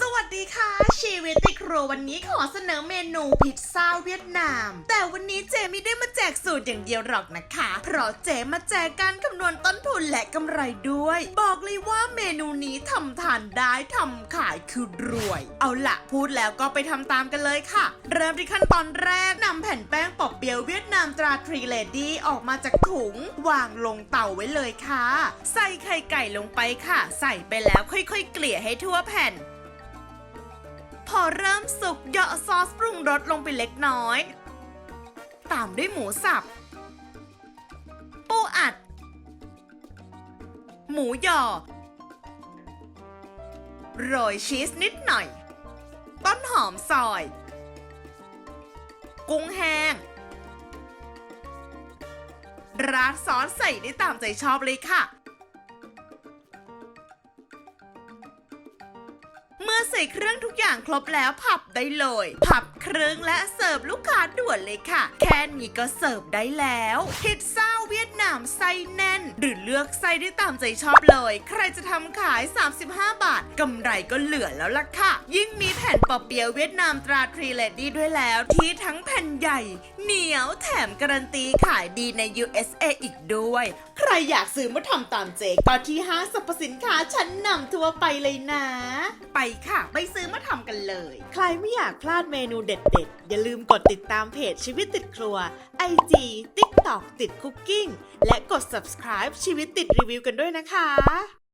สวัสดีค่ะ ชีวิตติครัววันนี้ขอเสนอเมนูพิซซ่าเวียดนาม แต่วันนี้เจไม่ได้มาแจกสูตรอย่างเดียวหรอกนะคะ เพราะเจมาแจกการคำนวณต้นทุนและกำไรด้วย บอกเลยว่าเมนูนี้ทำทานได้ทำขายคือรวย เอาละพูดแล้วก็ไปทำตามกันเลยค่ะ เริ่มที่ขั้นตอนแรกนำแผ่นแป้งปอบเปียวเวียดนามตราทรีเลดี้ออกมาจากถุง วางลงเตาไว้เลยค่ะ ใส่ไข่ไก่ลงไปค่ะ ใส่ไปแล้วค่อย ๆ เกลี่ยให้ทั่วแผ่น พอเริ่มสุกเหยาะซอสปรุงรสลงไปเล็กน้อย ตามด้วยหมูสับ ปูอัด หมูหยอ โรยชีสนิดหน่อย ต้นหอมซอย กุ้งแห้ง ราดซอสใส่ได้ตามใจชอบเลยค่ะ เมื่อใส่เครื่องทุกอย่างครบแล้วพับได้เลย พับครึ่งและเสิร์ฟลูกค้าด่วนเลยค่ะ แค่นี้ก็เสิร์ฟได้แล้วพิซซ่า เวียดนามไส้แน่น หรือเลือกไส้ได้ตามใจชอบเลย ใครจะทำขาย 35 บาทกำไรก็เหลือแล้วล่ะค่ะ ยิ่งมีแผ่นปอเปียวเวียดนามตราทรีเลดี้ด้วยแล้ว ที่ทั้งแผ่นใหญ่ เหนียวแถมการันตีขายดีใน USA อีกด้วย ใครอยากซื้อมาทำตามเจก็ที่ห้างสรรพสินค้าชั้นนำทั่วไปเลยนะ ไปค่ะ ไปซื้อมาทำกันเลย ใครไม่อยากพลาดเมนูเด็ดๆ อย่าลืมกดติดตามเพจชีวิตติดครัว IG TikTok ติดคุกกิ้และกด subscribe ชีวิตติดรีวิวกันด้วยนะคะ